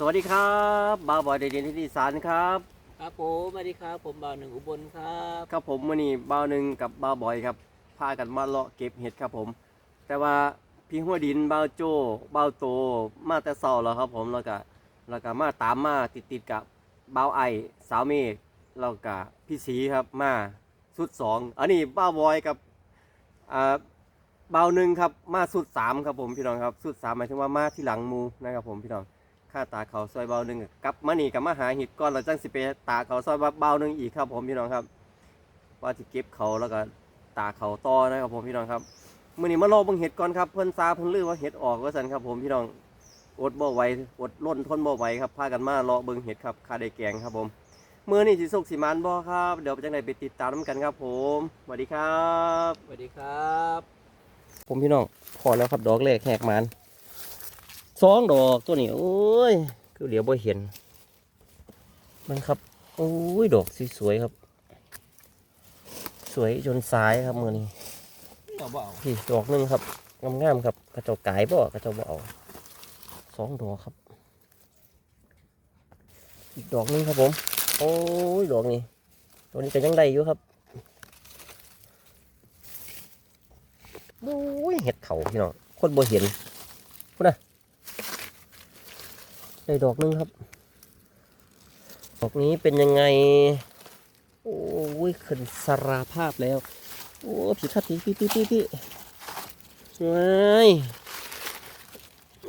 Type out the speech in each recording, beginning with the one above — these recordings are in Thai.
สวัสดีครับบาวบอยเดนที่ดีสานครับครับผมสวัสดีครับ ผมบ่าวหนึ่งอุบลครับครับผมมื่อนี้บาวหนึ่งกับบาวบอยครับพากันมาเลาะเก็บเห็ดครับผม แต่ว่าพี่หัวดินบาวโจบาวโตมาแต่เศร้าแล้วครับผมแล้วก็แล้วก็มาตามมาติดติดๆกับบาวไอสาวเมฆแล้วก็พี่สีครับมาสุดสองอันนี้บาวบอยกับอ่าบาวหนึ่งครับมาสุดสามครับผมพี่น้องครับสุดสามหมายถึงว่ามาที่หลังหมูนะครับผมพี่น้อง ค่าตาเขาซอยเบาหนึ่งกลับมานี่กับมาหาเหิดก้อนเราจังสิไปตาเขาซอยเบาหนึ่งอีกครับ ผมพี่น้องครับ ว่าจะเก็บเขาแล้วก็ตาเขาต่อนะครับผมพี่น้องครับมื่อนี้มาลองเบิ่งเห็ดก่อนครับเพิ่นซาเพิ่นลือว่าเห็ดออกว่าสันครับ ผมพี่น้องอดบ่ไหวอดล้นทนบ่ไหวครับพากันมาเลาะเบิ่งเห็ดครับคาได้แกงครับผมมื่อนี้สิสุกสิมานบ่ครับเดี๋ยวไปจังไดไปติดตามน้ำกันครับ ผมสวัสดีครับสวัสดีครับ ผมพี่น้องพอแล้วครับดอกแรกแหกมัน สองดอกตัวนี้โอ้ยคือเหลียวบ่เห็นมันครับโอ้ยดอกสวยๆครับ สวยจนสายครับมือนี้เราบ่าวพี่ดอกหนึงครับงามๆครับ กระเจ้าไก่บ่กระเจ้าบ่เอาสองดอกครับ อีกดอกหนึงครับผม โอ้ยดอกนี้ตัวนี้ก็ยังได้อยู่ครับโอ้ยเห็ดเขาพี่น้องคนบ่เห็นพุ่นนะ ได้ดอกหนึงครับ ดอกนี้เป็นยังไง โอ้ยขึ้นสราภาพแล้ว โอ้ผีขัดผีพี่พี่พี่พี่เฮ้ย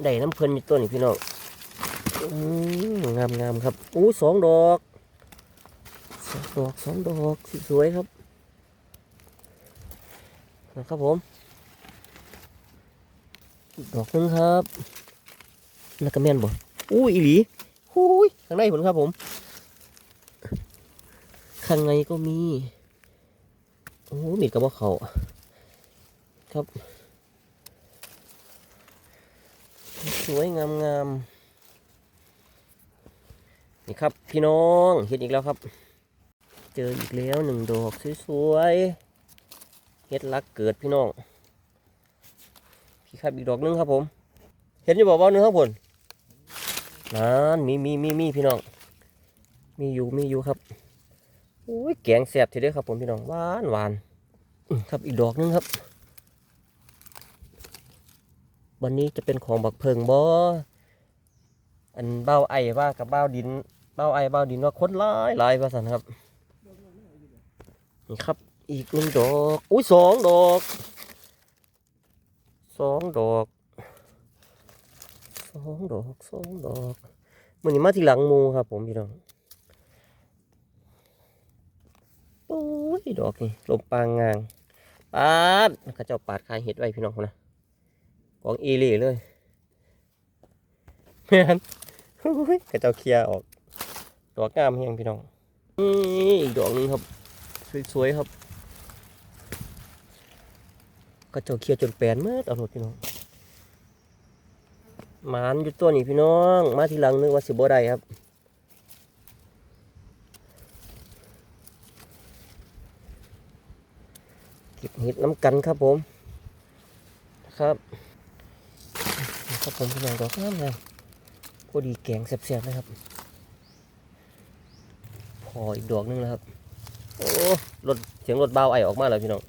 ได้น้ำเพลินอยู่ตัวนี้พี่น้องงามงามครับอู้สองดอกสองดอกสองดอกสวยครับนะครับผมดอกหนึงครับ แล้วก็แม่นบ่ อู้อีหลีหูยข้างในผลครับผม ข้างในก็มีโอ้มีดกับว่าเขาครับ สวยงามงามนี่ครับพี่น้องเห็นอีกแล้วครับ เจออีกแล้วหนึ่งดอกสวยๆเฮ็ดรักเกิดพี่น้องพี่ครับอีกดอกหนึงครับผม เห็นอยู่บอกว่าหนึ่งครับผม นั่นมีมีมีมีพี่น้อง มีอยู่มีอยู่ครับโอ้ยแกงแซ่บทีเดียวครับผมพี่น้องหวานหวานครับอีกดอกหนึงครับ วันนี้จะเป็นของบักเพิงบ่อันเบ้าไอ้ว่ากับเบ้าดิน เบ้าไอ้เบ้าดินว่าคนหลายหลายว่าสันครับนี่ครับ อีกหนึ่งดอก อุ้ยสองดอกสองดอก องดอกสองดอกมันนี้มาที่หลังมูครับ ผมพี่น้องโอ้ยดอกนี่ลมปางงางปาดเขาเจ้าปาดคายเห็ดไว้พี่น้องนะกองเอเล่เลยแม่นโอ้ยเขาเจ้าเคลียออกดอกงามเฮียงพี่น้องนี่อีกดอกหนึงครับ สวยๆครับเขาเจ้าเคลียจนแปลนเมื่อเอดพี่น้อง หมานอยู่ตัวนี้พี่น้อง มาทีหลังนึกว่าสิบ่ได้ครับ เก็บเห็ดน้ำกันครับผมครับครับผมพี่น้องดอกงามเลยพอดีแกงแซ่บๆนะครับ พออีกดอกหนึงแล้วครับ โอ้รถเสียงรถเบาไอออกมาแล้วพี่น้อง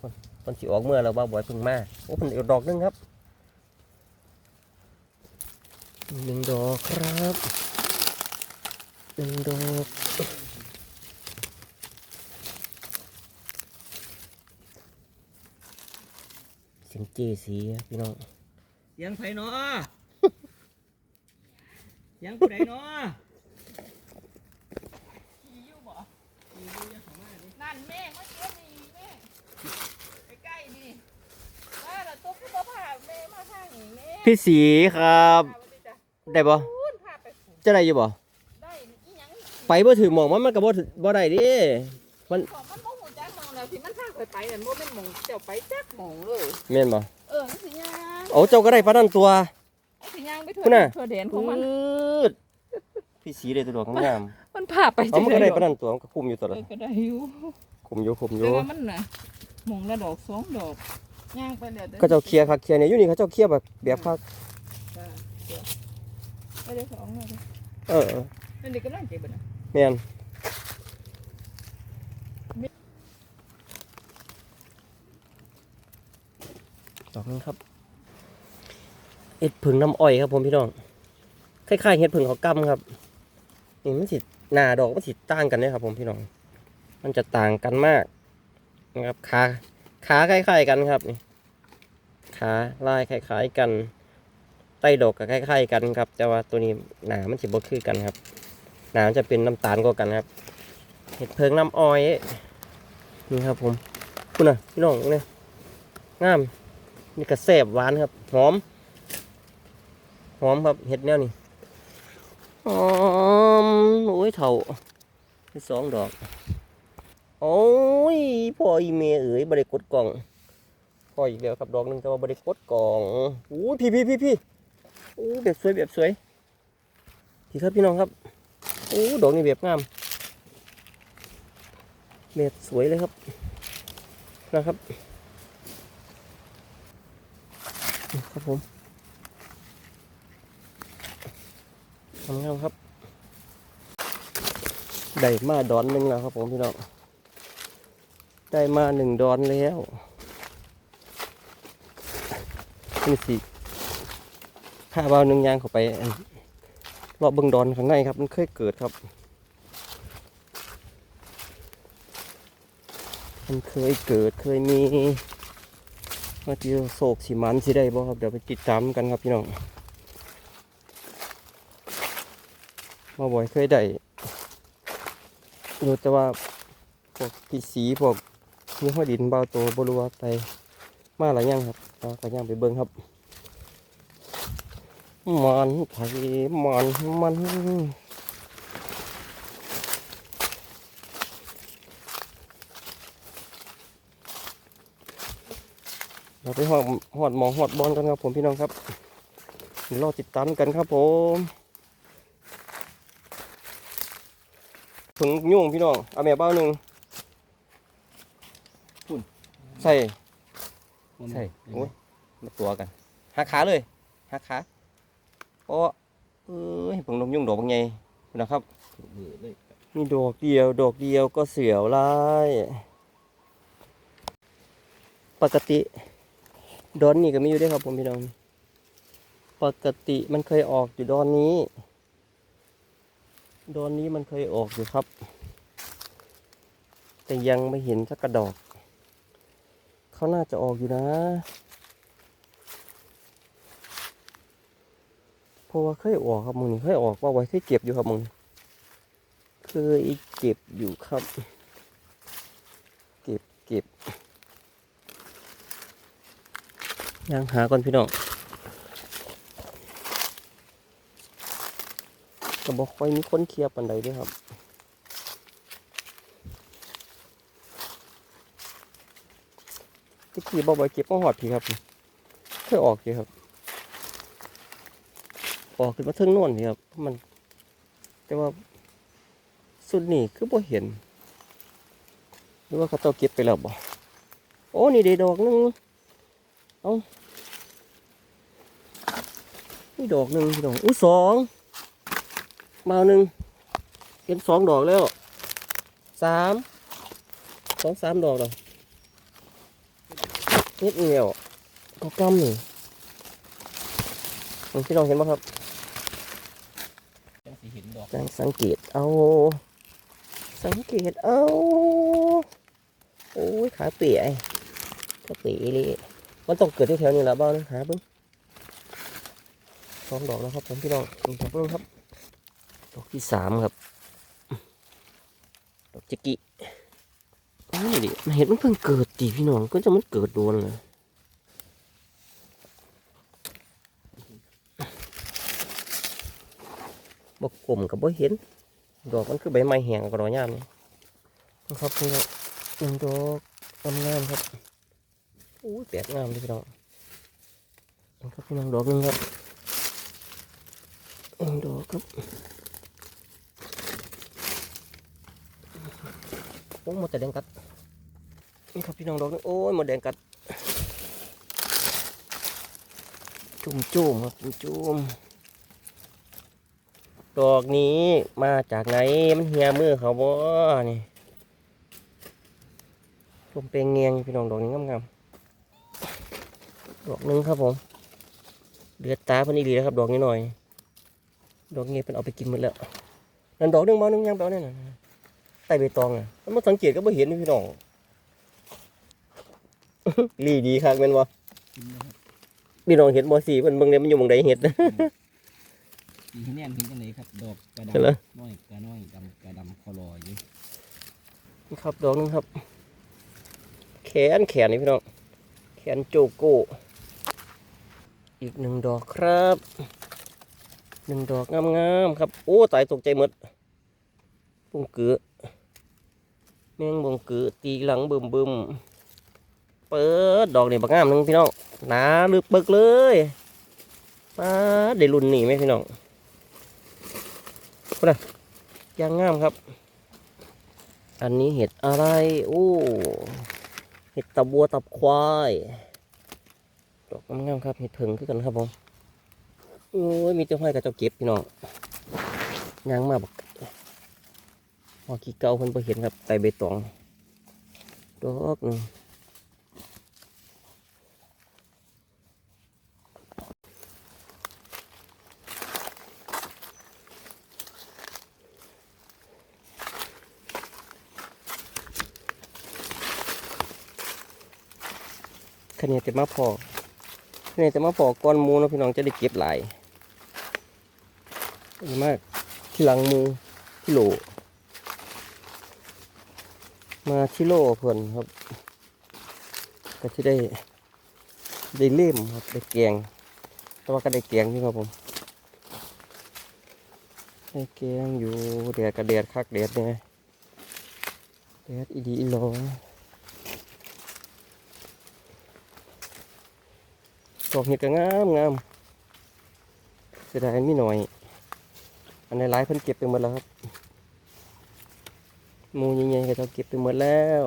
คนคนสิออกเมื่อเราเบาบ่อยพึ่งมาโอ้เป็นอีกดอกหนึงครับ หนึ่งดอกครับหนึ่งดอกเสียงเจสีครับพี่น้องยังไผเนาะยังผู้ใดเนาะนั่นแม่เมื่อกี้นี่แม่ใกล้ๆนี่ว่าเราตุ๊กตุ๊กพาแม่มาทางนี้แม่ พี่สีครับพา ไปจ้ะได้บ่พูนพาไปผูกจะได้อยู่บ่ได้อีหยังไปบ่ถึงหมองมันมันก็บ่ถึงบ่ได้ดิของมันบ่หูจักมองแล้วที่มันพาไปไปนั่นบ่แม่นหมองเจ้าไปจักหมองเลยแม่นบ่เออมันสิย่างโอ้เจ้าก็ได้ปานนั้นตัวไอ้สิย่างไปทั่วคุณน่ะทั่วแดนของมันอืดพี่สีได้ตัวดอกงามมันพาไปๆเอามันก็ได้จัปานงนั้นตัวมันก็คุมอยู่ตัวเอละอก็ได้อยู่คุมอยู่คุมอแต่ยู่ว่ามันน่ะหมองละดอกสองดอกย่างไปแล้วดี๋ยวก็เจ้าเคลียร์คักเคลียร์เนี่ยอยู่นี่เขาเจ้าเคลียร์แบบแบบคักจ้ะ ไม่ได้สองเลยเออนั่นเด็กกำลังเจ็บนะแม่นดอกนึงครับเห็ดผึ่งน้ำอ้อยครับผมพี่น้อง คล้ายๆเห็ดผึ่งเขากำครับนี่มันสิหน้าดอกมันสิต่างกันเนี่ยครับ ผมพี่น้อง มันจะต่างกันมากนะครับขาขาคล้ายๆกันครับนี่ขาลายคล้ายๆกัน ใต้ดอกก็คล้ายๆกันครับ แต่ว่าตัวนี้หนามันสิบ่คือกันครับ หนามจะเป็นน้ำตาลกว่ากันครับ เห็ดเพิงน้ำอ้อยนี่ครับผมคุณน่ะพี่น้องเนี่ยงามนี่กระแสบหวานครับ หอม หอมครับเห็ดแนวนี้หอมโอ้ยเถ่าที่สองดอก โอ้ยพ่ออีเมเอ๋ยบริกดกล่องพ่ออีกแล้วครับดอกหนึงแต่ว่าบริกดกล่องอู้ยพี่พี่พี่ พี่อู้แบบสวยแบบสวยพี่ครับพี่น้องครับอู้ดอกนี้แบบงามแบบสวยเลยครับนะครับครับผมทำงามครับได้มาดอนหนึ่งแล้วครับผมพี่น้องได้มาหนึ่งดอนแล้วนี่สิ ข้าเบาหนึ่งยางเข้าไปรอบเบิงดอนข้างในครับ มันเคยเกิดครับ มันเคยเกิดเคยมีมาเจอโศกสีมันสิได้บ่ครับ เดี๋ยวไปติดตามกันครับพี่น้องมาบ่อยเคยได้รู้แต่ว่าพวกพี่สีพวกมีหัวดินเบาโตบรัวไปมาหลายอย่างครับเราก็ย่างไปเบิ่งครับ มันไผมันมันเราไปหอดหอดหมองหอดบอลกันครับผมพี่น้องครับเดี๋ยวรอติดตามกันครับผมถึงยุ่งพี่น้องเอาแม่เบ้าหนึ่งใส่ ใส่โอ้ยมาตัวกันหักขาเลยหักขา โอ้เอ้ยผมนมยุ่งดอกบางไงนะครับมือเลยมีดอกเดียว ดอกเดียวก็เสียวลายปกติดอนนี่ก็มีอยู่ด้วยครับผมพี่น้องปกติมันเคยออกอยู่ดอนนี้ ดอนนี้มันเคยออกอยู่ครับ แต่ยังไม่เห็นสักกระดอก เขาน่าจะออกอยู่นะ เพราะว่าเคยออกครับมึงนี่เคยออกว่าไว้เคยเก็บอยู่ครับมึงเคยเก็บอยู่ครับ เก็บเก็บยังหาก่อนพี่น้องก็บอกค่อยมีคนเคลียร์ปันใดด้วยครับตะกี้บ่บ่อยเก็บมาหอดพี่ครับเคยออกพี่ครับ ออกขึ้นมาเทิงโน่นพี่ครับมัน แต่ว่าสุดนี่คือบ่เห็น หรือว่าเขาเจ้าเก็บไปแล้วบ่โอ้นี่เดดอกหนึงเอานี่ดอกหนึ่งพี่น้องอุ้สองมาหนึ่งเห็นสองดอกแล้วสามสองสามดอกแล้วเดเอียวก็กำนี่งพี่น้องเห็นไหมครับ ดอกจังสังเกตเอา สังเกตเอาโอ้ยขาเปียขาเปียเลยมันต้องเกิดที่แถวนี้แหละบ้างนะหาเบิ้งสองดอกแล้วครับผมพี่น้องนี่ครับเบิ้งครับ ดอกที่สามครับ ดอกจิกินี่ดิมันเห็นมันเพิ่งเกิดตีพี่น้องก็จะมันเกิดโดนเลย บกกลมกับบ่เห็น ดอกมันคือใบไม้แห้งกับดอกยามนี่นะครับพี่น้องหนึ่งดอกงามๆครับอู้ยแปลกงามเลยพี่น้องนี่ครับพี่น้องดอกหนึงครับหนึ่งดอกครับโอ้หมดแต่แดงกัดนี่ครับพี่น้องดอกหนึงโอ้ยหมดแดงกัดจุ่มจุ่มๆครับจุ่มจุ่มๆ ดอกนี้มาจากไหนมันเหียมือเขาบ่นี่ชมเป็นเงียงพี่น้องดอกนี้งามๆดอกหนึงครับผมเดือดตาเพิ่นอีหลีนะครับดอกนี้หน่อย ดอกนี้เพิ่นเอาไปกินหมดแล้วนั่นดอกหนึงบ่หนึงยังไปเอาแน่น่ะใต้ใบตองอะมันมาสังเกตก็บ่เห็นนี่พี่น้องลีดีคักแม่นบ่กินนะครับพี่น้องเห็นบ่สิเพิ่นเบิ่งได้มันอยู่หม่องใดเห็ด มีคะแนนเพียงจังไหนครับดอกกระใช่เหรอดำน้อยกระน้อยดำกระดำคอลอยอยู่นี่ครับดอกหนึงครับ แขนแขนนี่พี่น้องแขนโจโก้อีกหนึ่งดอกครับหนึ่งดอกงามๆครับ โอ้ตายตกใจหมดบุ้งเกือแมงบุ้งเกือตีหลังบึมบึมเปิดดอกนี่บักงามหนึงพี่น้องหนาลึกเบิกเลยมาได้รุ่นนี่ไหมพี่น้องพุ่ นน่ะยางงามครับ อันนี้เห็ดอะไร โอ้ เห็ดตับวัวตับควาย ดอกงามครับ เห็ดเผิงคือกันครับผม โอ้ย มีเจ้าห้อยกับเจ้าเก็บพี่น้องยางมาบอกพอขี้เกาเพิ่นไปเห็นครับไตใบตอง ดอกหนึ่ง คะแนนจะมาพอคะแนนจะมาพอก้อนมูนะพี่น้องจะได้เก็บหลายดีมาก ที่หลังมูที่โหลมาที่โลเพิ่นครับ ก็จะได้ได้เล่มครับได้แกงแต่ว่าก็ได้แกงอยู่ครับผมได้แกงอยู่แดดกระแดดคักแดดเนี่ยแดดอีดีอีหลอ อกเห็ดก็งามงามเสียดายมีหน่อย อันในร้ายเพิ่นเก็บไปหมดแล้วครับมูใหญ่ๆก็จะเก็บไปหมดแล้ว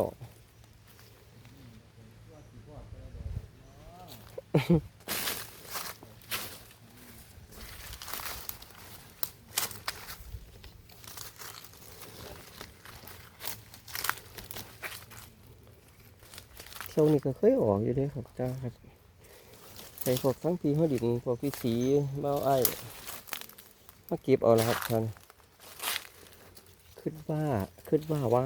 เที่ยวนี้ก็เคยออกอยู่ด้วยครับจ้าครับ ใส่พวกทั้งพีหัวดินพวกพี่สีเบ้าไอ้มาเก็บเอาละครับท่านคิดว่าคิดว่าว่า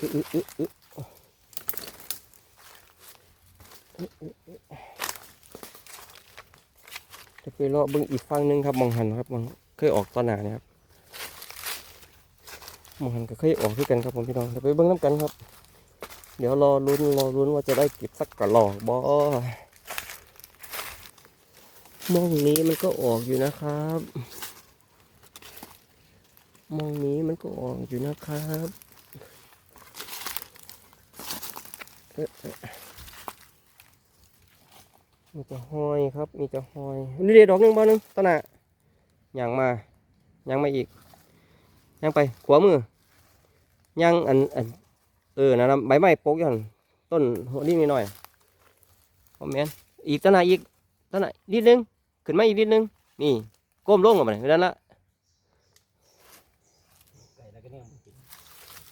อึอึอึอึอึอึอึจะไปเลาะเบิ่งอีกฝั่งหนึงครับมองหันครับมองเคยออกตอนหนาเนี่ยครับมองหันก็เคยออกด้วยกันครับผมพี่น้องเดี๋ยวไปเบิ่งน้ำกันครับ เดี๋ยวรอลุ้นรอลุ้นว่าจะได้เก็บสักกระหลอกบอมองนี้มันก็ออกอยู่นะครับมองนี้มันก็ออกอยู่นะครับมีจะห้อยครับ มีจะห้อยนี่เดี๋ยวดอกหนึ่งบอหนึ่งต้นน่ะย่างมาย่างมาอีกย่างไปขวามือย่างอันอัน เออนะนะใบไม้ปกอยู่หั่นต้นหัวนี่นิดหน่อยพอแมนอีกต้นไหนอีกต้นไหนนิดนึงขึ้นมาอีกนิดนึงนี่ก้มลงลงมาเลยนั่นละไก่แล้วก็เนี่ย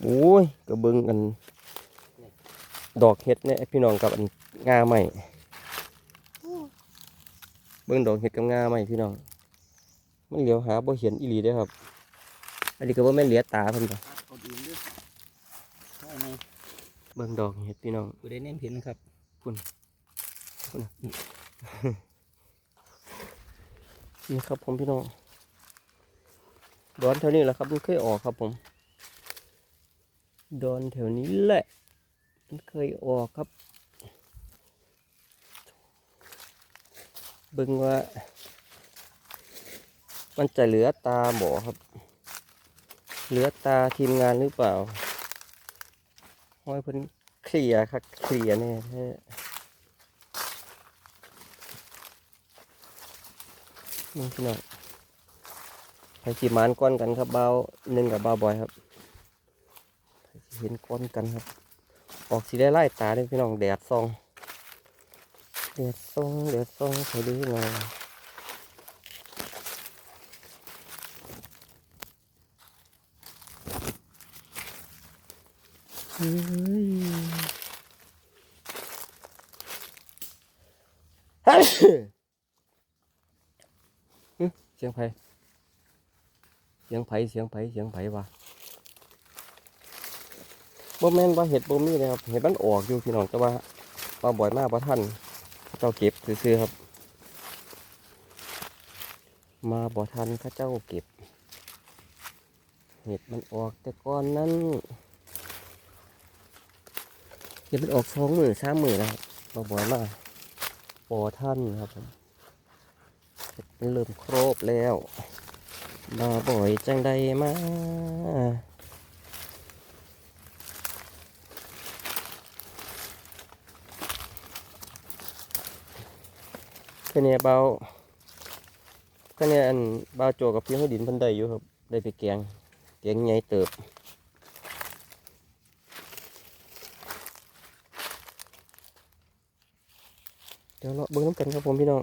โอ้ยกระเบิงกันดอกเห็ดเนี่ยพี่น้องกับอันงาใหม่เบิ้งดอกเห็ดกับงาใหม่พี่น้องมันเหลียวหาบ่เห็นอีหลีได้ครับอันนี้ก็บ่แม่นเหลียตาเพิ่นบ่เอาดีด้วยใช่ไหม เบิ้งดอกเห็ดพี่น้องกูได้เน้นเห็นครับนี่ครับผมพี่น้องดอนแถวนี้แหละครับมันเคยออกครับผมดอนแถวนี้แหละ มันเคยออกครับเบิ่งว่า มันจะเหลือตาบ่ครับ เหลือตาทีมงานหรือเปล่า ห้อยเพิ่นเคลียครับเคลียร์แน่แท้นี่พี่น้องไปจีมานก้อนกันครับเบาหนึ่งกับเบาบอยครับเห็นก้อนกันครับ ออกสีได้ไล่ตาเลยพี่น้องแดดซองแดดซองแดดซองใส่ดูหน่อย เฮ้ยเสียงไผเสียงไผเสียงไผเสียงไผวะบ่แม่นว่าเห็ดบ่มีเลยครับเห็ดมันออกอยู่พี่น้องแต่ว่าปลาบ่อยมากปลาท่านเจ้าเก็บซื้อครับ มาบ่ทันข้าเจ้าเก็บ เห็ดมันออกแต่ก่อนนั้น เห็ดมันออกสองหมื่นสามหมื่นแล้วครับมาบ่อยมากบ่ท่านครับผมเห็ดมันเริ่มครบแล้วมาบ่อยจังใดมาแค่นี้เบาแค่นี้อันเบาโจกับพี่ให้ดินพันได้อยู่ครับ ได้ไปแกงแกงใหญ่เติบ เดี๋ยวเราเบิ้งน้ำกันครับผมพี่น้อง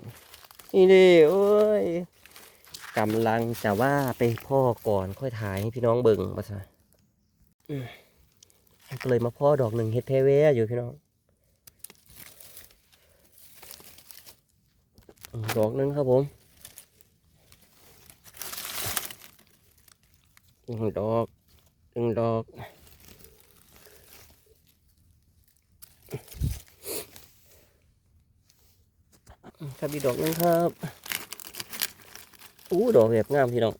นี่ดิโอ้ยกำลังจะว่าไปพ่อก่อนค่อยถ่ายให้พี่น้องเบิ่งมาซะก็เลยมาพ่อดอกหนึ่งเฮ็ดเพเวอยู่พี่น้องดอกนึงครับผมหนึ่งดอกหนึ่งดอก ครับอีดอกนึงครับอู้ดอกแบบงามพี่น้อง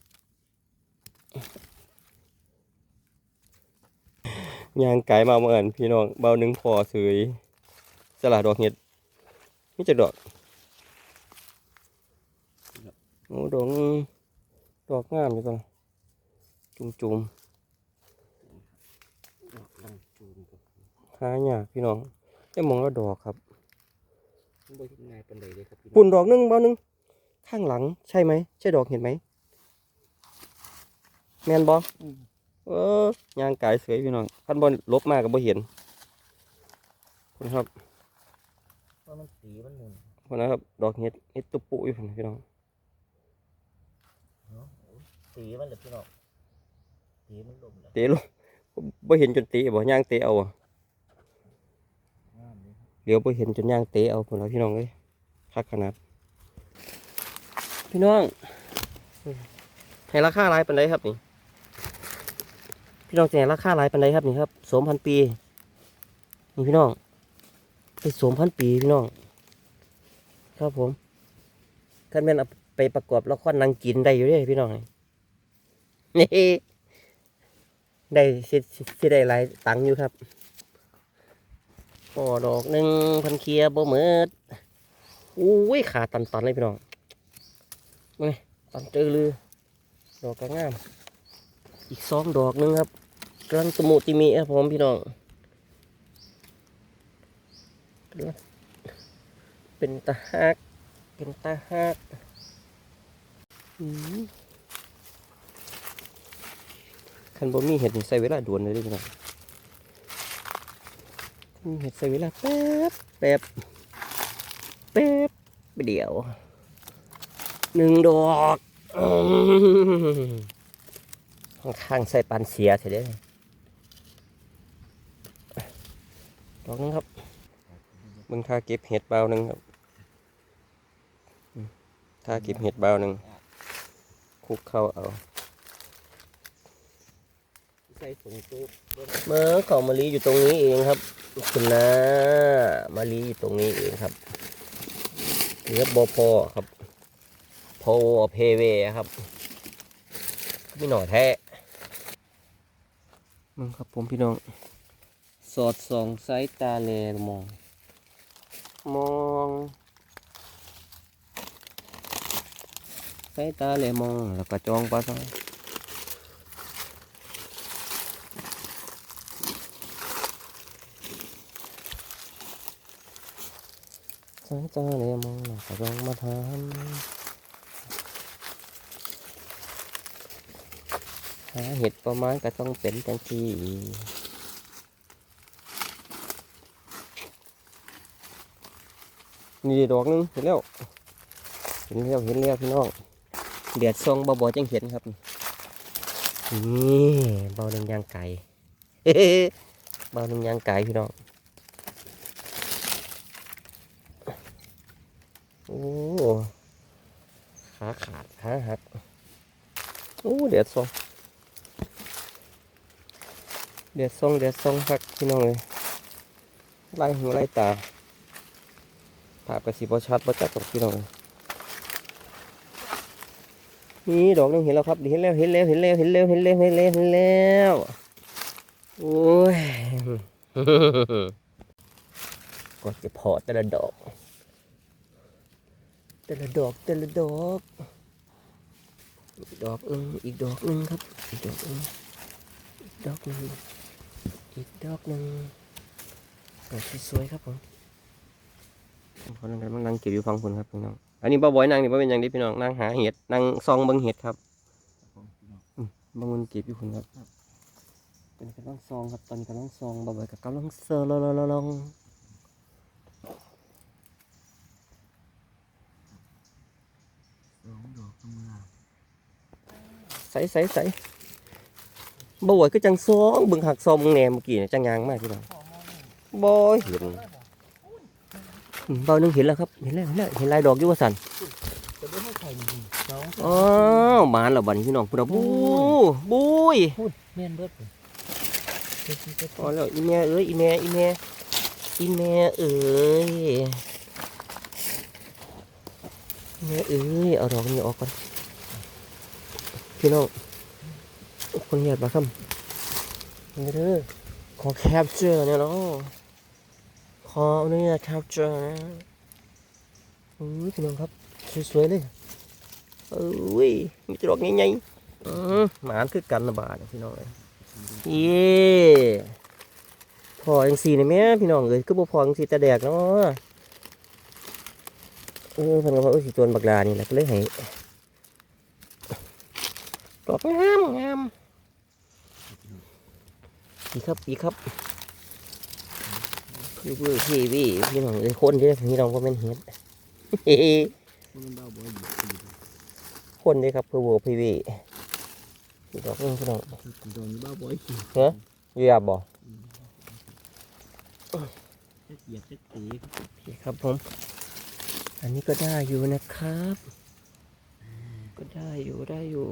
ยางไก่มาเมื่อนพี่น้องเบาหนึ่งพอสวยสลัดดอกเห็ดนี่จะดอกโอ้ดอกดอกงามอยู่ตรงจุ่มจุ่มหายากพี่น้องได้มองแล้วดอกครับ บ่เห็นง่ายปานใดเลยครับพี่น้องปุ่นดอกหนึงเบาหนึงข้างหลังใช่ไหมใช่ดอกเห็นไหมแมนบอเออยางกายสวยพี่น้องคันบอลลบมากก็บ่เห็นคุณครับเพราะมันสีมันหมุนคนนะครับ ดอกเห็ดเห็ดตุปุอยู่พุ่นพี่น้องเนาะสีมันเลยพี่น้องสีมันลมเลยเตะลงบ่เห็นจนเตะบ่ย่างเตะเอาอะงาม เดี๋ยวบ่เห็นจนย่างเตะเอาพุ่นแล้วพี่น้องเอ้ยคักขนาด พี่น้อง ให้ราคาลายปานใดครับนี่ พี่น้องจะให้ราคาลายปานใดครับนี่ครับสมพันปี นี่พี่น้องไปสมพันปีพี่น้อง ครับผมท่านแม่นเอาไปประกอบละครนางกินได้อยู่ด้วยพี่น้องนี่ได้สิสิสิได้หลายตังค์อยู่ครับ พอดอกหนึ่งพันเคียบ่เมืดอุ้ยขาตันๆเลยพี่น้องนี่ตันเจอเลยดอกก็งาม อีกสองดอกหนึงครับกำลังตมุติมีครับผมพี่น้องเป็นตาฮักเป็นตาฮักอืมคันบ่มีเห็ดใส่เวลาด่วนเลยด้อพี่น้อง เห็ดใส่เวลาแป๊บแป๊บแป๊บไปเดียวหนึ่งดอกอืมข้างใส่ปันเสียเสร็จเลยดอกนึงครับบึงท่าเก็บเห็ดเบาหนึ่งครับท่าเก็บเห็ดเบาหนึ่งคุกเข้าเอา ใส่ถุงตู้เมื่อของมะลิอยู่ตรงนี้เองครับคุณนะมะลิอยู่ตรงนี้เองครับเนื้อบอพอครับโพเพเวครับพี่หน่อยแท้มึงครับผมพี่น้อง สอดส่องสายตาแลมอง มองสายตาแลมอง แล้วก็จองปลาซ้อย สายตาเลยมองกระรองมาทานหาเห็ดประมาณก็ต้องเป็นจังที่นี่ดอกนึงเห็นแล้วเห็นแล้วเห็นแล้วพี่น้องเดียดทรงเบาๆจังเห็นครับนี่เบาดังยางไก่เบาหนึ่งยางไก่พี่น้อง อ้ขาขาดขาหักโอ้เดือดซองเดือดซองเดือดซองคักพี่น้องเลยไล่หูไล่ตาภาพกระสีบอชัดบจัดตกพี่น้องเลยนี่ดอกหนึงเห็นแล้วครับเห็นแล้วเห็นแล้วเห็นแล้วเห็นแล้วเห็นแล้วเห็นแล้วเห็นแล้วโอ้ยก็จะพอแต่ละดอก แต่ละดอกแต่ละดอกอีกดอกหนึ่งอีกดอกหนึ่งครับ อีกดอกหนึ่งอีกดอกหนึ่งอีกดอกหนึ่งดอกสวยๆครับผมคนนั้นมันนั่งเก็บอยู่ฟังคุณครับพี่น้องอันนี้บ่บ่อยนั่งนี่บ่เป็นอย่างนี้พี่น้องนั่งหาเห็ดนั่งซองเบิ่งเห็ดครับอืมบางคนเก็บอยู่คุณครับตอนนี้กำลังซองครับตอนนี้กำลังซองบ่บ่อยกับกำลังเซอร์ลองลอง สองดอกข้างล่าง ใส่ใส่ใส่บ่อยก็จังซองบิ่งหักซองเบิ่งแหนมเมื่อกี้เนี่ยจังยางมากพี่น้องขอมอนี่บ่เห็นเบาหนึงเห็นแล้วครับ เห็นแล้วเห็นแล้วเห็นลายดอกอยู่ว่าสันอ๋อมานแล้วบันพี่น้องพุ่นบูบุยพูดแม่นเบิดอ๋อแล้วอีแม่เอ้ยอีแม่อีแม่อีแม่เอ้ยอีแม่เอ้ยเอาดอกนี้ออกก่อน พี่น้องคนเงียบมาครับนี่เด้อขอแคปเจอร์เนี่ยเนาะขออนุญาตแคปเจอร์นะอุ้ยพี่น้องครับสวยๆเลยเอ้ยมีแต่ดอกใหญ่ๆอหมานคือกันนะบาดพี่น้องเอ้ยเย่พอจังสีนี่แม่พี่น้องเอ้ยคือบ่พอจังสีแต่แดกเนาะเออเพิ่นก็ว่าเอสิตวนบักลานี่แหละก็เลยให้ ดอกงามงามอีครับอีครับคือเบื่อพี่พี่พี่น้องเอ้ยคนเด้อพี่น้องบ่แม่นเฮ็ดเฮ้มันเบาบ่อยอยู่อยู่คนเด้อครับคือเบื่อพี่พี่อีกดอกหนึงพี่น้องคือดอกนี้เบาบ่อยอยู่อยู่ยาบบ่จะเหยียบจะตีพี่ครับผม อันนี้ก็ได้อยู่นะครับ ก็ได้อยู่ได้อยู่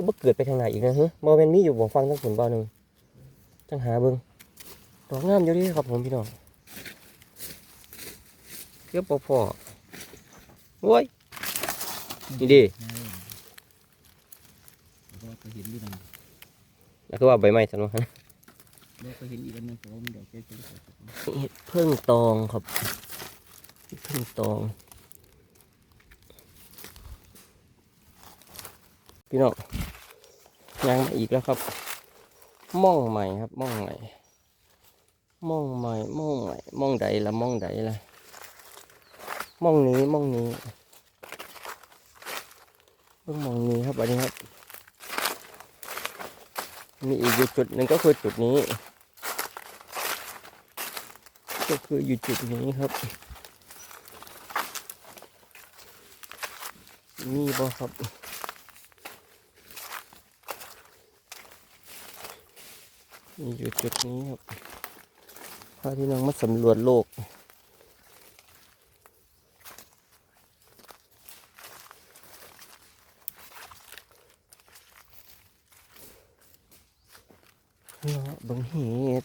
ก็บ่เกิดไปทางไหนอีกนะฮะบอแมนมีอยู่บ่ฟังทั้งผลบ่หนึ่งจังหาเบิ่งดอกงามอยู่เดีครับผมพี่น้องเกือบบ่พอโอ้ยนี่ดิเราก็เห็นอยู่นั่นแล้วก็ว่าใบไม้สันวะเราก็เห็นอีกอันหนึงแต่ว่ามันดอกแค่จะได้เห็ดเพิ่งตองครับเห็ดเพิ่งตอง พี่น้อง ยังมาอีกแล้วครับ ม่องใหม่ครับ ม่องใหม่ ม่องใหม่ ม่องใหม่ ม่องใดละม่องใดละม่องนี้ ม่องนี้เพิ่งมองนี้ครับอันนี้ครับ มีอีกอยู่จุดหนึ่งก็คือจุดนี้ ก็คืออยู่จุดนี้ครับมีบ่ครับ มีอยู่จุดนี้ครับพาพี่น้องมาสำรวจโลก เนาะเบังเห็ด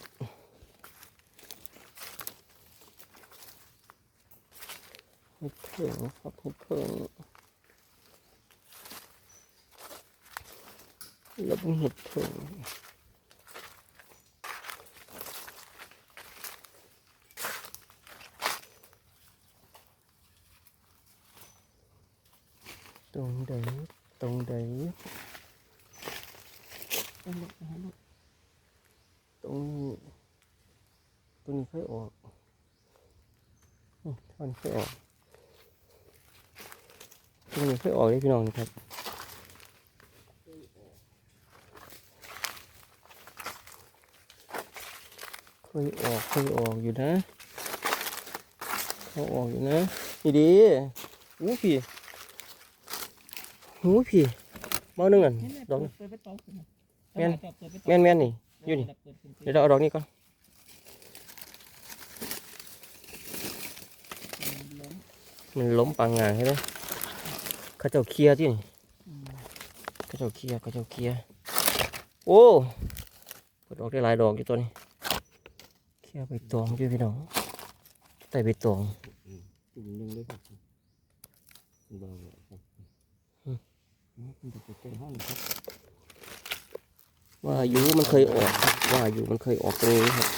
เห็ดเผิงครับเห็ดเผิงแล้วมีเห็ดเผิง ตรงใดตรงใดเอาลูกเอาลูกตรงนี้ตรงนี้ค่อยออกอืมท่อนค่อยออกตรงนี้ค่อยออกได้พี่น้องนะครับค่อยออกค่อยออกอยู่นะเขาออกอยู่นะนี่ดีหูพี่ หูพี่เมาหนึ่งอะนี่แหละดอกเมาแม่นเปิดไปตอกแม่นแม่นนี่อยู่นี่เดี๋ยวเราเอาดอกนี้ก่อนมันล้มปางงานใช่ไหมเขาเจ้าเคลียร์ที่นี่อืมเขาเจ้าเคลียร์เขาเจ้าเคลียร์โอ้เปิดออกได้หลายดอกอยู่ตัวนี้เคลียร์ใบตองอยู่พี่น้องใต้ใบตองจุ่มหนึ่งเลยครับ ว่าอยู่มันเคยออกครับว่าอยู่มันเคยออกตรงนี้ครับ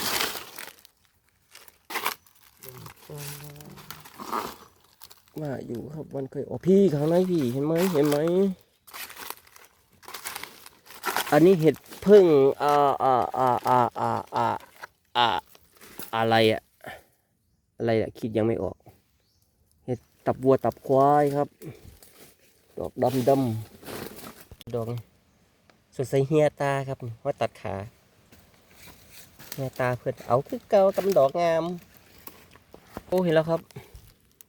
ว่าอยู่ครับมันเคยออกพี่ข้างในพี่เห็นไหมเห็นไหมอันนี้เห็ดพึ่งอ่าอ่าอ่าอ่าอ่าอ่าอ่าอะไรอะอะไรอะคิดยังไม่ออก เห็ดตับวัวตับควายครับ ดอกดำดำดอกนี้สดใสเฮียตาครับว่าตัดขาเฮียตาเพื่อนเอาคือเก่าตำดอกงาม โอ้เห็นแล้วครับ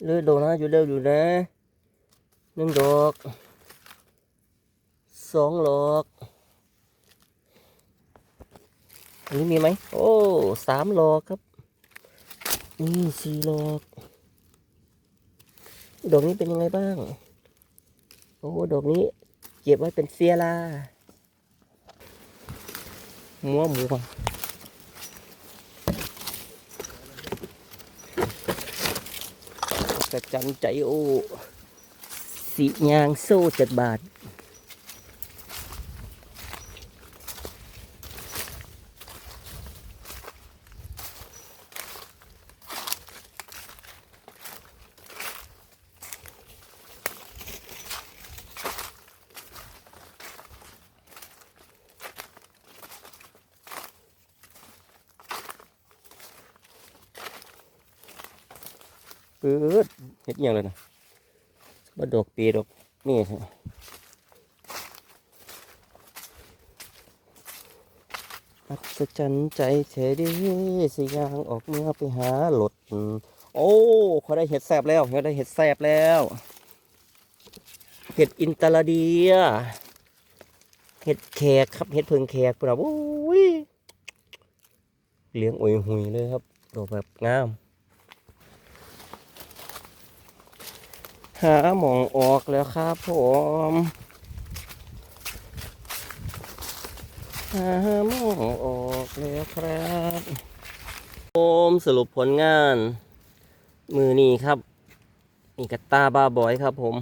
เลือดโดนนะอยู่เร็วอยู่นะหนึ่งดอกสองดอกอันนี้มีไหมโอ้สามดอกครับนี่สี่ดอกดอกนี้เป็นยังไงบ้าง โอ้ดอกนี้ เก็บไว้เป็นเสียลามัวหมูก่อนกระจันใจโอ สียางโซ่เจ็ดบาท ปืดเห็ดอหยังเลยนะมาดอกปีดอกนี่ครับอัศจรรย์ใจเธอเดีสิยางออกเมื่อไปหาหลด โอ้เขาได้เห็ดแซบแล้วเขาได้เห็ดแซบแล้วเห็ดอินตาลาเดียเห็ดแขกครับเห็ดเพิงแขกเราโอ้ยเลี้ยงโอยหุยเลยครับดอกแบบงาม หาหมองออกแล้วครับผมหาหมองออกแล้วครับผมสรุปผลงาน มือนี้ครับนี่กระตาบาบอยครับผม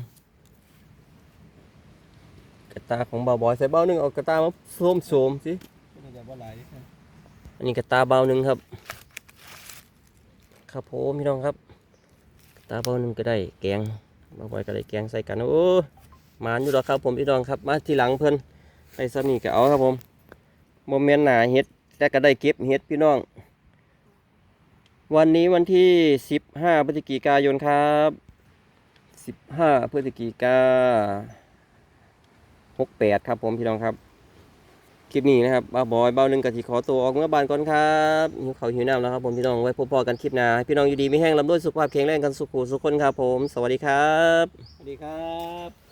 กระตาของบาบอยใส่เบ้าหนึ่งเอากระตามาโสมโสมสิอันนี้กระตาเบาหนึ่งครับ ครับผมพี่น้องครับกระตาเบาหนึ่งก็ได้แกง มาบ่อยก็ได้แกงใส่กันโอ้มานอยู่ดอกครับผมพี่น้องครับมาที่หลังเพิ่นไปสามีก็เอาครับผมโมเมนต์หนาเฮ็ดแต่ก็ได้เก็บเฮ็ดพี่น้อง วันนี้วันที่สิบห้าพฤศจิกายนครับสิบห้าพฤศจิกาหกแปดครับผมพี่น้องครับ คลิปนี้นะครับบ้าบอยเบ้าหนึ่งกะทิขอตัวออกเมื่อบานก่อนครับหิวเขาหิวน้ำแล้วครับผมพี่น้องไว้พบพอกันคลิปหน้าพี่น้องอยู่ดีไม่แห้งลำด้วยสุขภาพแข็งแรงกันสุขุสุขคนครับผม สวัสดีครับ สวัสดีครับ